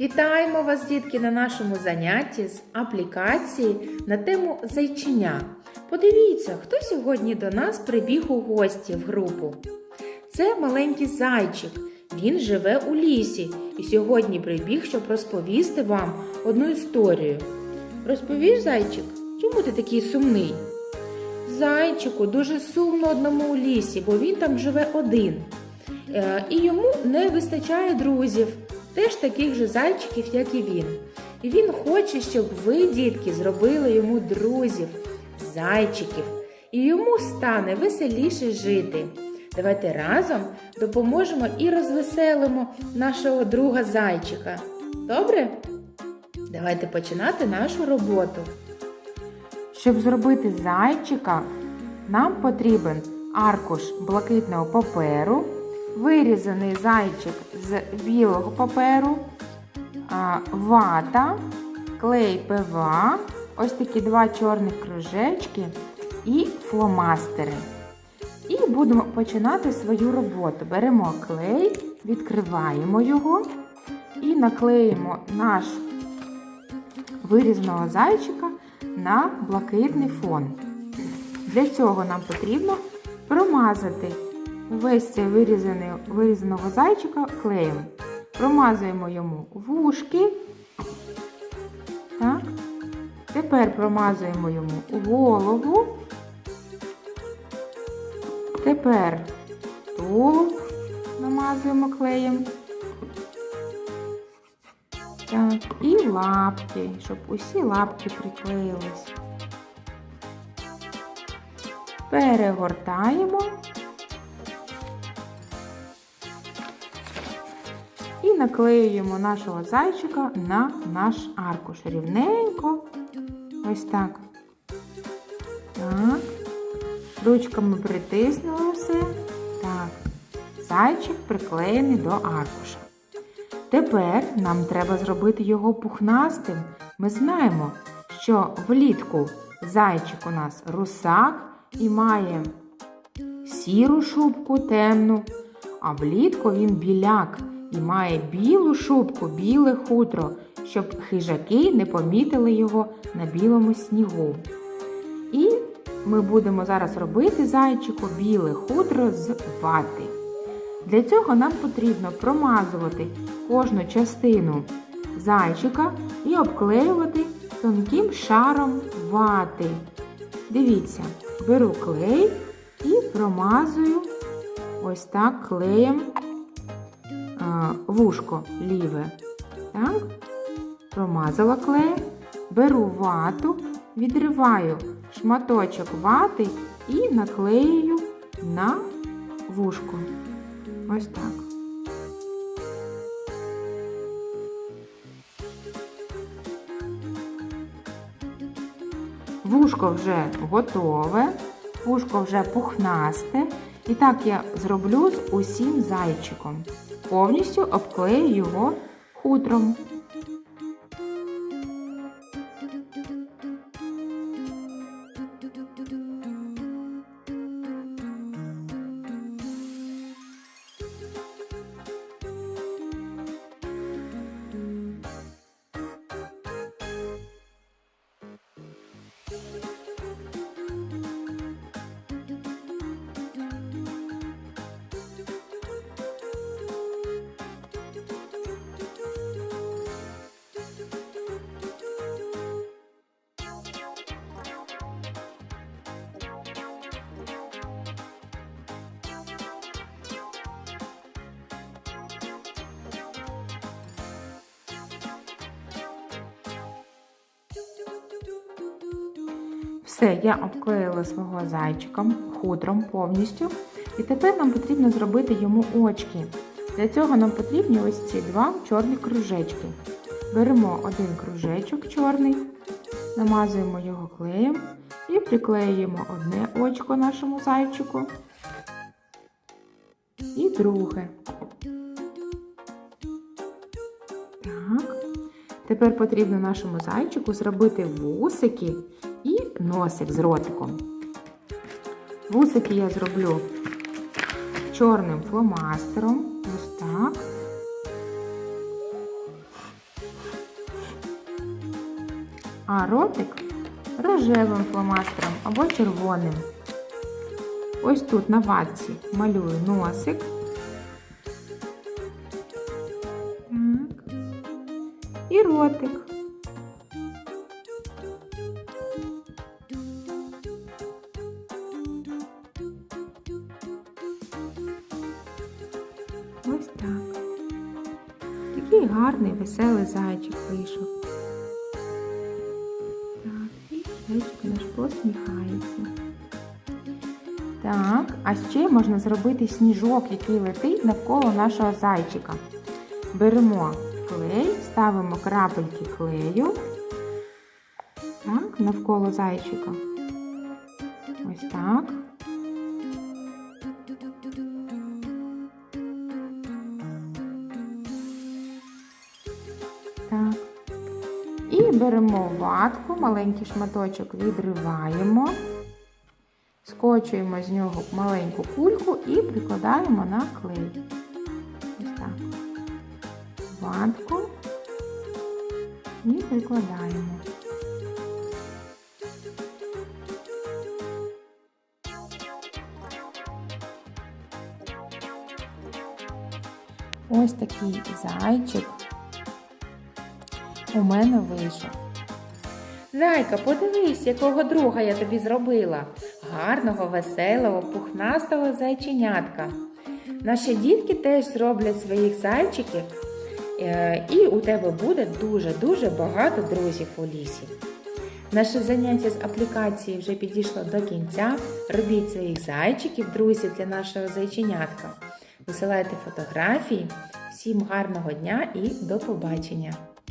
Вітаємо вас, дітки, на нашому занятті з аплікації на тему зайчиня. Подивіться, хто сьогодні до нас прибіг у гості в групу. Це маленький зайчик. Він живе у лісі і сьогодні прибіг, щоб розповісти вам одну історію. Розповіш, зайчик, чому ти такий сумний? Зайчику дуже сумно одному у лісі, бо він там живе один. Е, І йому не вистачає друзів, теж таких же зайчиків, як і він. І він хоче, щоб ви, дітки, зробили йому друзів, зайчиків, і йому стане веселіше жити. Давайте разом допоможемо і розвеселимо нашого друга зайчика. Добре? Давайте починати нашу роботу. Щоб зробити зайчика, нам потрібен аркуш блакитного паперу, вирізаний зайчик з білого паперу, вата, клей ПВА, ось такі два чорних кружечки і фломастери. І будемо починати свою роботу. Беремо клей, відкриваємо його і наклеїмо наш вирізаного зайчика на блакитний фон. Для цього нам потрібно промазати весь цей вирізаний, вирізаного зайчика клеєм. Промазуємо йому вушки. Так. Тепер промазуємо йому голову. Тепер тулуб намазуємо клеєм. Так, і лапки, щоб усі лапки приклеїлись. Перегортаємо і наклеюємо нашого зайчика на наш аркуш. Рівненько. Ось так. Так. Ручками притиснули все. Так. Зайчик приклеєний до аркуша. Тепер нам треба зробити його пухнастим. Ми знаємо, що влітку зайчик у нас русак і має сіру шубку темну, а влітку він біляк і має білу шубку, біле хутро, щоб хижаки не помітили його на білому снігу. І ми будемо зараз робити зайчику біле хутро з вати. Для цього нам потрібно промазувати кожну частину зайчика і обклеювати тонким шаром вати. Дивіться, беру клей і промазую ось так клеєм вушко ліве. Так, промазала клеєм, беру вату, відриваю шматочок вати і наклеюю на вушко. Ось так. Вушко вже готове, вушко вже пухнасте. І так я зроблю з усім зайчиком. Повністю обклею його хутром. Все, я обклеїла свого зайчика хутром повністю. І тепер нам потрібно зробити йому очки. Для цього нам потрібні ось ці два чорні кружечки. Беремо один кружечок чорний, намазуємо його клеєм і приклеюємо одне очко нашому зайчику і друге. Так. Тепер потрібно нашому зайчику зробити вусики носик з ротиком. Вусики я зроблю чорним фломастером. Ось так. А ротик рожевим фломастером або червоним. Ось тут на ватці малюю носик. Так. І ротик. Такий гарний, веселий зайчик вийшов. Так, зайчик наш посміхається. Так, а ще можна зробити сніжок, який летить навколо нашого зайчика. Беремо клей, ставимо крапельки клею. Так, навколо зайчика. Ось так. Так. І беремо ватку, маленький шматочок відриваємо, скочуємо з нього маленьку кульку і прикладаємо на клей. Ось так. Ватку і прикладаємо. Ось такий зайчик у мене вийшов. Зайка, подивись, якого друга я тобі зробила. Гарного, веселого, пухнастого зайченятка. Наші дітки теж зроблять своїх зайчиків, е, і у тебе буде дуже-дуже багато друзів у лісі. Наше заняття з аплікації вже підійшло до кінця. Робіть своїх зайчиків, друзів для нашого зайченятка. Висилайте фотографії. Всім гарного дня і до побачення!